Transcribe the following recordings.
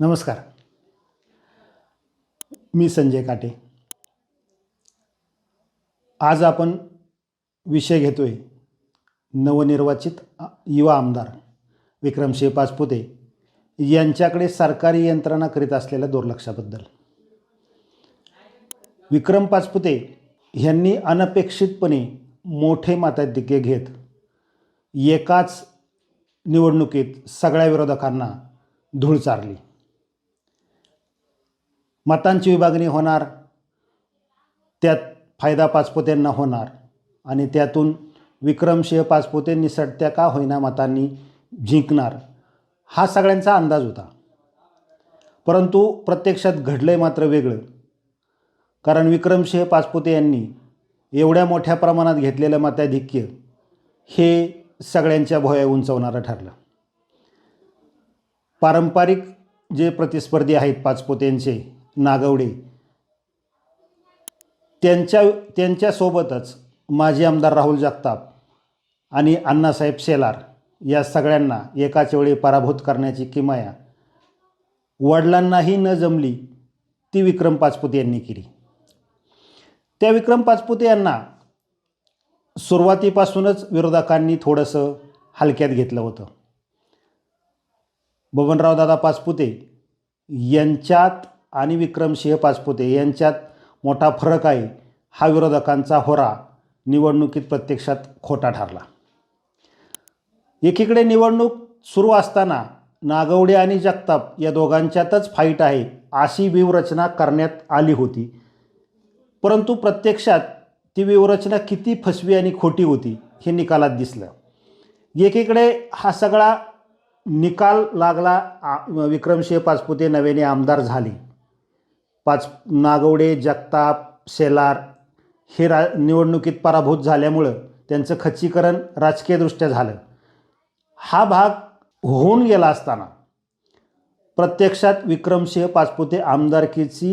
नमस्कार. मी संजय काटे. आज आपण विषय घेतोय नवनिर्वाचित युवा आमदार विक्रमसिंह पाचपुते यांच्याकडे सरकारी यंत्रणा करीत असलेल्या दुर्लक्षाबद्दल. विक्रम पाचपुते यांनी अनपेक्षितपणे मोठे मताधिक्य घेत एकाच निवडणुकीत सगळ्या विरोधकांना धूळ चारली. मतांची विभागणी होणार त्यात फायदा पाचपोत्यांना होणार आणि त्यातून विक्रमसिंह पाचपोते निसटत्या का होईना मतांनी जिंकणार हा सगळ्यांचा अंदाज होता. परंतु प्रत्यक्षात घडलं आहे मात्र वेगळं. कारण विक्रमसिंह पाचपुते यांनी एवढ्या मोठ्या प्रमाणात घेतलेलं मताधिक्य हे सगळ्यांच्या भोया उंचवणारं ठरलं. पारंपरिक जे प्रतिस्पर्धी आहेत पाचपोत्यांचे नागवडे. त्यांच्या त्यांच्यासोबतच माजी आमदार राहुल जगताप आणि अण्णासाहेब शेलार या सगळ्यांना एकाच वेळी पराभूत करण्याची किमया वडिलांनाही न जमली ती विक्रम पाचपुते यांनी केली. त्या विक्रम पाचपुते यांना सुरुवातीपासूनच विरोधकांनी थोडंसं हलक्यात घेतलं होतं. बबनराव दादा पाचपुते यांच्यात आणि विक्रमसिंह पाचपुते यांच्यात मोठा फरक आहे. हा विरोधकांचा होरा निवडणुकीत प्रत्यक्षात खोटा ठरला. एकीकडे निवडणूक सुरू असताना नागवडे आणि जगताप या दोघांच्यातच फाईट आहे अशी व्यूहरचना करण्यात आली होती. परंतु प्रत्यक्षात ती व्यूहरचना किती फसवी आणि खोटी होती हे निकालात दिसलं. एकीकडे हा सगळा निकाल लागला विक्रमसिंह पाचपुते नव्याने आमदार झाले. पाच नागवडे जगताप शेलार हे रा निवडणुकीत पराभूत झाल्यामुळं त्यांचं खच्चीकरण राजकीयदृष्ट्या झालं. हा भाग होऊन गेला असताना प्रत्यक्षात विक्रमसिंह पाचपुते आमदारकीची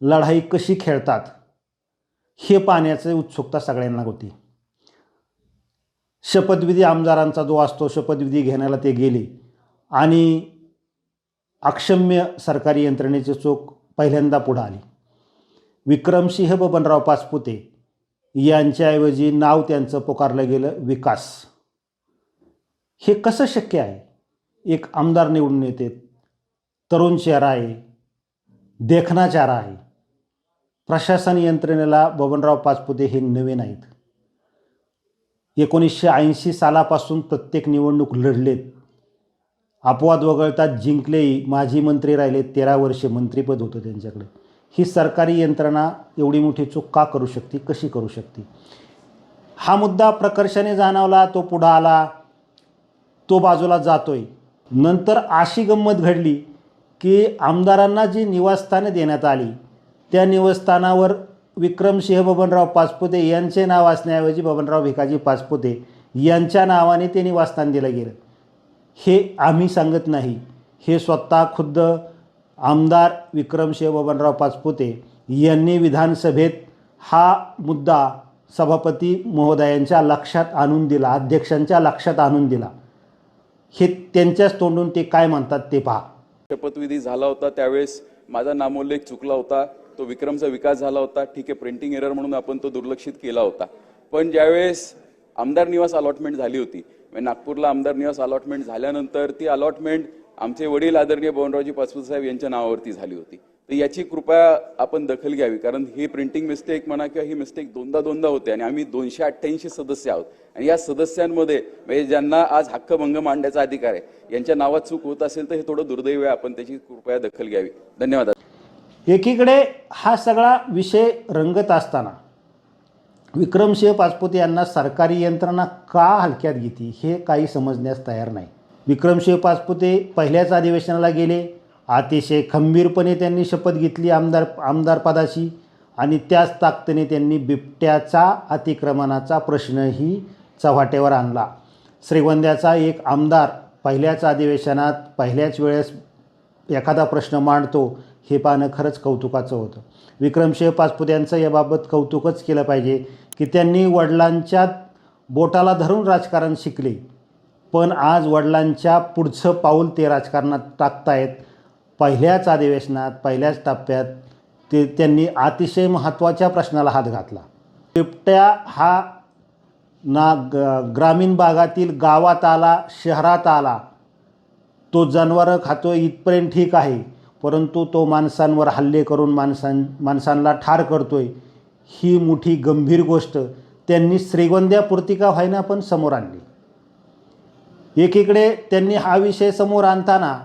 लढाई कशी खेळतात हे पाहण्याची उत्सुकता सगळ्यांना होती. शपथविधी आमदारांचा जो असतो शपथविधी घेण्याला ते गेले आणि अक्षम्य सरकारी यंत्रणेचे चोख पहिल्यांदा पुढं आली. विक्रमसिंह बबनराव पाचपुते यांच्याऐवजी नाव त्यांचं पुकारलं गेलं विकास. हे कसं शक्य आहे? एक आमदार निवडून येते. तरुण चेहरा आहे. देखणा चेहरा आहे. प्रशासन यंत्रणेला बबनराव पाचपुते हे नवे नाहीत. एकोणीसशे ऐंशी सालापासून प्रत्येक निवडणूक लढलेत. अपवाद वगळता जिंकलेही माजी मंत्री राहिले तेरा वर्षे मंत्रीपद होतं त्यांच्याकडे. ही सरकारी यंत्रणा एवढी मोठी चूक का करू शकते कशी करू शकते? हा मुद्दा प्रकर्षाने जाणवला तो पुढं आला तो बाजूला जातोय. नंतर अशी गंमत घडली की आमदारांना जी निवासस्थानं देण्यात आली त्या निवासस्थानावर विक्रमसिंह बबनराव पाचपुते यांचे नाव असण्याऐवजी बबनराव भिकाजी पाचपुते यांच्या नावाने ते निवासस्थान दिलं गेलं. हे आम्ही सांगत नाही. हे स्वतः खुद्द आमदार विक्रमसिंह बबनराव पाचपुते यांनी विधानसभेत हा मुद्दा सभापती महोदयांच्या लक्षात आणून दिला अध्यक्षांच्या लक्षात आणून दिला. हे त्यांच्याच तोंडून ते काय म्हणतात ते पहा. शपथविधी झाला होता त्यावेळेस माझा नामोल्लेख चुकला होता तो विक्रमचा विकास झाला होता ठीक आहे प्रिंटिंग एरर म्हणून आपण तो दुर्लक्षित केला होता. पण ज्यावेळेस आमदार निवास अलॉटमेंट झाली होती म्हणजे नागपूरला आमदार निवास अलॉटमेंट झाल्यानंतर ती अलॉटमेंट आमचे वडील आदरणीय बबनरावजी पाचपुते साहेब यांच्या नावावरती झाली होती. तर याची कृपया आपण दखल घ्यावी कारण ही प्रिंटिंग मिस्टेक म्हणा किंवा ही मिस्टेक दोनदा दोनदा होते आणि आम्ही दोनशे अठ्ठ्याऐंशी सदस्य आहोत. आणि या सदस्यांमध्ये म्हणजे ज्यांना आज हक्कभंग मांडण्याचा अधिकार आहे यांच्या नावात चूक होत असेल तर हे थोडं दुर्दैव आहे. आपण त्याची कृपया दखल घ्यावी. धन्यवाद. एकीकडे हा सगळा विषय रंगत असताना विक्रमसिंह पाचपुते यांना सरकारी यंत्रणा का हलक्यात घेते हे काही समजण्यास तयार नाही. विक्रमसिंह पाचपुते पहिल्याच अधिवेशनाला गेले. अतिशय खंबीरपणे त्यांनी शपथ घेतली आमदार आमदारपदाची आणि त्याच ताकदीने त्यांनी बिबट्याचा अतिक्रमणाचा प्रश्नही चव्हाट्यावर आणला. श्रीगोंद्याचा एक आमदार पहिल्याच अधिवेशनात पहिल्याच वेळेस एखादा प्रश्न मांडतो हे पाहणं खरंच कौतुकाचं होतं. विक्रमसिंह पाचपुते यांचं याबाबत कौतुकच केलं पाहिजे की त्यांनी वडिलांच्या बोटाला धरून राजकारण शिकले. पण आज वडिलांच्या पुढचं पाऊल ते राजकारणात टाकतायत. पहिल्याच अधिवेशनात पहिल्याच टप्प्यात ते त्यांनी अतिशय महत्त्वाच्या प्रश्नाला हात घातला. बिबट्या हा ना ग ग्रामीण भागातील गावात आला शहरात आला तो जनावरं खातो इथपर्यंत ठीक आहे परंतु तो माणसांवर हल्ले करून माणसां माणसांना ठार करतोय. ही मोठी गंभीर गोष्ट त्यांनी श्रीगोंद्यापुरती का व्हायना पण समोर आणली. एकीकडे त्यांनी हा विषय समोर आणताना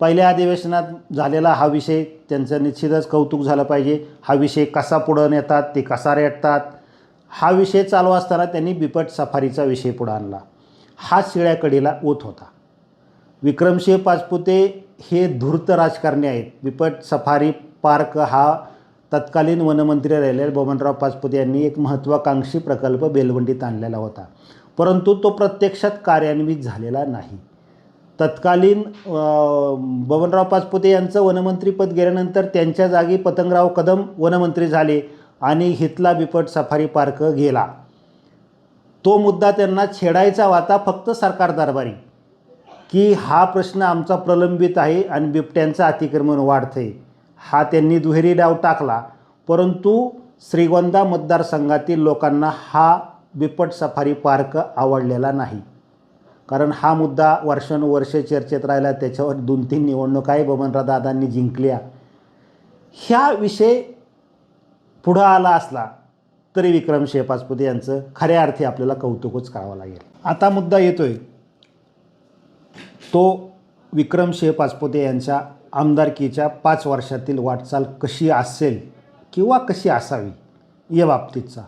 पहिल्या अधिवेशनात झालेला हा विषय त्यांचं निश्चितच कौतुक झालं पाहिजे. हा विषय कसा पुढं नेतात ते कसा रेटतात हा विषय चालू असताना त्यांनी बिपट सफारीचा विषय पुढं आणला. हा शिळ्याकडीला ओत होता. विक्रमसिंह पाचपुते हे धूर्त राजकारणी आहेत. बिपट सफारी पार्क हा तत्कालीन वनमंत्री राहिलेले बबनराव पाचपुते यांनी एक महत्त्वाकांक्षी प्रकल्प बेलवंडीत आणलेला होता. परंतु तो प्रत्यक्षात कार्यान्वित झालेला नाही. तत्कालीन बबनराव पाचपुते यांचं वनमंत्रीपद गेल्यानंतर त्यांच्या जागी पतंगराव कदम वनमंत्री झाले आणि हितला बिपट सफारी पार्क गेला. तो मुद्दा त्यांना छेडायचा होता फक्त सरकार दरबारी. की हा प्रश्न आमचा प्रलंबित आहे आणि बिबट्यांचं अतिक्रमण वाढतंय. हा त्यांनी दुहेरी डाव टाकला. परंतु श्रीगोंदा मतदारसंघातील लोकांना हा बिपट सफारी पार्क आवडलेला नाही. कारण हा मुद्दा वर्षानुवर्ष चर्चेत राहिला. त्याच्यावर दोन तीन निवडणुकाही बबनराव दादांनी जिंकल्या. ह्या विषय पुढं आला असला तरी विक्रम शेपासपुते यांचं खऱ्या अर्थी आपल्याला कौतुकच करावं लागेल. आता मुद्दा येतोय. तो विक्रमसिंह पाचपोते यांच्या आमदारकीच्या पाच वर्षातील वाटचाल कशी असेल किंवा कशी असावी या बाबतीतचा.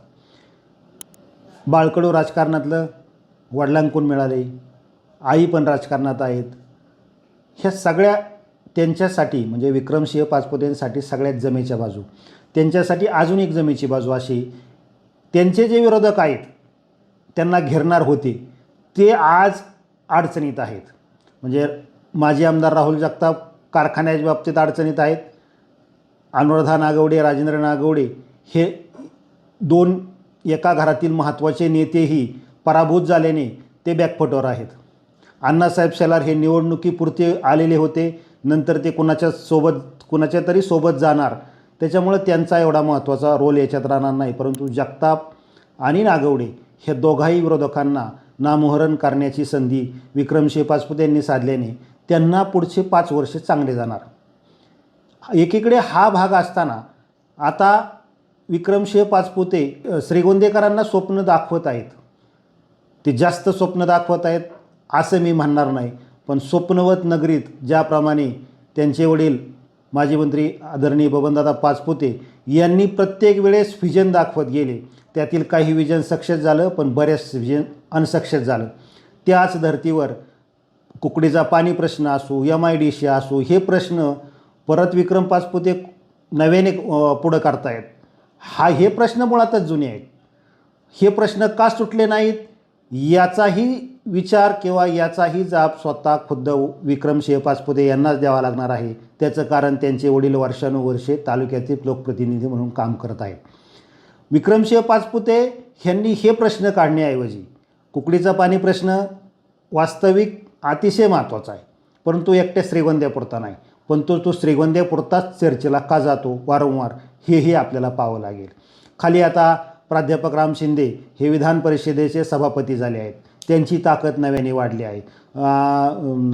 बाळकडू राजकारणातलं वडिलांकून मिळाले आई पण राजकारणात आहेत. ह्या सगळ्या त्यांच्यासाठी म्हणजे विक्रमसिंह पाचपोतेंसाठी सगळ्यात जमेच्या बाजू. त्यांच्यासाठी अजून एक जमेची बाजू अशी त्यांचे जे विरोधक आहेत त्यांना घेरणार होते ते आज अडचणीत आहेत. म्हणजे माजी आमदार राहुल जगताप कारखान्याच्या बाबतीत अडचणीत आहेत. अनुराधा नागवडे राजेंद्र नागवडे हे दोन एका घरातील महत्त्वाचे नेतेही पराभूत झाल्याने ते बॅकफुटवर आहेत. अण्णासाहेब शेलार हे निवडणुकीपुरते आलेले होते. नंतर ते कुणाच्या सोबत कुणाच्या तरी सोबत जाणार. त्याच्यामुळं त्यांचा एवढा महत्त्वाचा रोल याच्यात राहणार नाही. परंतु जगताप आणि नागवडे हे दोघाही विरोधकांना नामोहरण करण्याची संधी विक्रमशे पाचपुते यांनी साधल्याने त्यांना पुढचे पाच वर्ष चांगले जाणार. एकीकडे हा भाग असताना आता विक्रमशे पाचपुते श्रीगोंदेकरांना स्वप्न दाखवत आहेत. ते जास्त स्वप्न दाखवत आहेत असं मी म्हणणार नाही पण स्वप्नवत नगरीत ज्याप्रमाणे त्यांचे वडील माजी मंत्री आदरणीय बबनदादा पाचपुते यांनी प्रत्येक वेळेस व्हिजन दाखवत गेले त्यातील काही विजन सक्सेस झालं पण बऱ्याच विजन अनसक्सेस झालं. त्याच धर्तीवर कुकडीचा पाणी प्रश्न असो एम आय डी सी असो हे प्रश्न परत विक्रम पाचपुते नव्याने पुढं करतायत. हा हे प्रश्न मुळातच जुने आहेत. हे प्रश्न का सुटले नाहीत? याचाही विचार किंवा याचाही जाब स्वतः खुद्द विक्रमसिंह पाचपुते यांनाच द्यावा लागणार आहे. त्याचं कारण त्यांचे वडील वर्षानुवर्षे तालुक्यातील लोकप्रतिनिधी म्हणून काम करत आहेत. विक्रमसिंह पाचपुते यांनी हे प्रश्न काढण्याऐवजी कुकडीचा पाणी प्रश्न वास्तविक अतिशय महत्त्वाचा आहे. परंतु एकट्या श्रीगोंद्यापुरता नाही. पण तो तो श्रीगोंद्यापुरताच चर्चेला का जातो? वारंवार हेही आपल्याला पाहावं लागेल. खाली आता प्राध्यापक राम शिंदे हे विधान परिषदेचे सभापती झाले आहेत. त्यांची ताकद नव्याने वाढली आहे.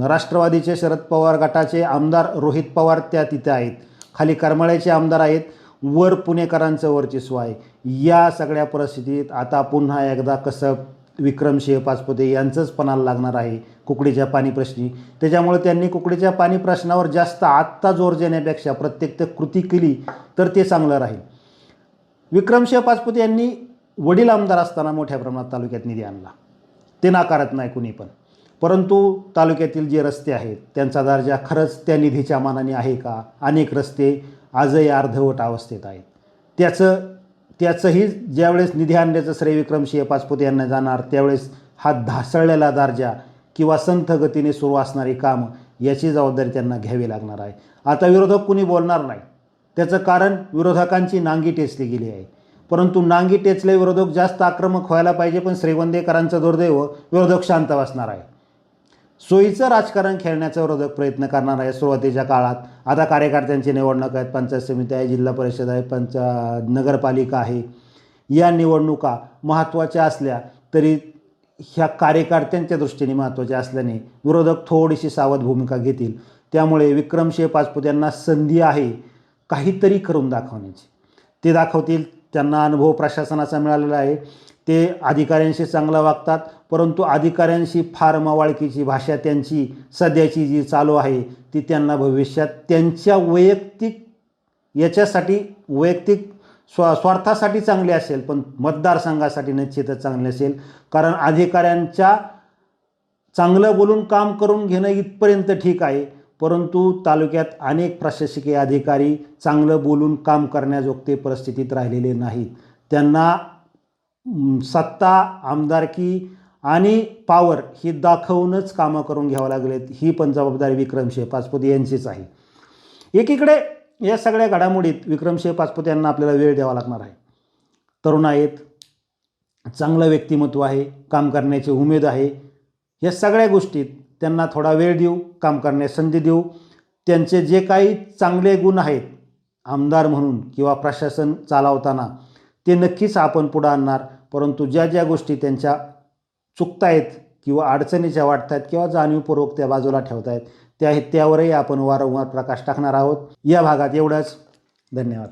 राष्ट्रवादीचे शरद पवार गटाचे आमदार रोहित पवार त्या तिथे आहेत. खाली करमाळ्याचे आमदार आहेत. वर पुणेकरांचं वर्चस्व आहे. या सगळ्या परिस्थितीत आता पुन्हा एकदा कसं विक्रमसिंह पाचपुते यांचंच पणाला लागणार आहे कुकडीच्या पाणी प्रश्नी. त्याच्यामुळे त्यांनी कुकडीच्या पाणी प्रश्नावर जास्त आत्ता जोर देण्यापेक्षा प्रत्येक तर कृती केली तर ते चांगलं राहील. विक्रमसिंह पाचपुते यांनी वडील आमदार असताना मोठ्या प्रमाणात तालुक्यात निधी आणला. ते नाकारत नाही कुणी पण. परंतु तालुक्यातील जे रस्ते आहेत त्यांचा दर्जा खरंच त्या निधीच्या मानाने आहे का? अनेक रस्ते आजही अर्धवट अवस्थेत आहेत. त्याचं त्याचंही ज्यावेळेस निधी आणण्याचं श्रेय विक्रमसिंह पाचपुते यांना जाणार त्यावेळेस हा ढासळलेला दर्जा किंवा संथ गतीने सुरू असणारी कामं याची जबाबदारी त्यांना घ्यावी लागणार आहे. आता विरोधक कुणी बोलणार नाही. त्याचं कारण विरोधकांची नांगी टेचली गेली आहे. परंतु नांगी टेचले विरोधक जास्त आक्रमक व्हायला पाहिजे पण श्रीवंदेकरांचं दुर्दैव विरोधक शांत बसणार आहे. सोयीचं राजकारण खेळण्याचा विरोधक प्रयत्न करणार आहे सुरुवातीच्या काळात. आता कार्यकर्त्यांची निवडणूक आहेत. पंचायत समिती आहे जिल्हा परिषद आहे पंच नगरपालिका आहे. या निवडणुका महत्त्वाच्या असल्या तरी ह्या कार्यकर्त्यांच्या दृष्टीने महत्त्वाच्या असल्याने विरोधक थोडीशी सावध भूमिका घेतील. त्यामुळे विक्रमसिंह पाचपुत यांना संधी आहे काहीतरी करून दाखवण्याची. ते दाखवतील त्यांना अनुभव प्रशासनाचा मिळालेला आहे. ते अधिकाऱ्यांशी चांगलं वागतात परंतु अधिकाऱ्यांशी फार मवाळकीची भाषा त्यांची सध्याची जी चालू आहे ती त्यांना भविष्यात त्यांच्या वैयक्तिक याच्यासाठी वैयक्तिक स्वा स्वार्थासाठी चांगली असेल पण मतदारसंघासाठी निश्चितच चांगली असेल. कारण अधिकाऱ्यांच्या चांगलं बोलून काम करून घेणं इथपर्यंत ठीक आहे परंतु तालुक्यात अनेक प्रशासकीय अधिकारी चांगलं बोलून काम करण्याजोगते परिस्थितीत राहिलेले नाहीत. त्यांना सत्ता आमदारकी आणि पावर ही दाखवूनच कामं करून घ्यावं लागलेत. ही पण जबाबदारी विक्रमशे पाचपुत यांचीच आहे. एकीकडे या सगळ्या घडामोडीत विक्रमशे पाचपुत यांना आपल्याला वेळ द्यावा लागणार आहे. तरुण आहेत चांगलं व्यक्तिमत्व आहे काम करण्याची उमेद आहे. या सगळ्या गोष्टीत त्यांना थोडा वेळ देऊ काम करण्यास संधी देऊ. त्यांचे जे काही चांगले गुण आहेत आमदार म्हणून किंवा प्रशासन चालवताना ते नक्कीच आपण पुढं आणणार. परंतु ज्या ज्या गोष्टी त्यांच्या चुकतायत किंवा अडचणीच्या वाटतात किंवा जाणीवपूर्वक त्या बाजूला ठेवतायत त्या त्यावरही आपण वारंवार प्रकाश टाकणार आहोत. या भागात एवढंच. धन्यवाद.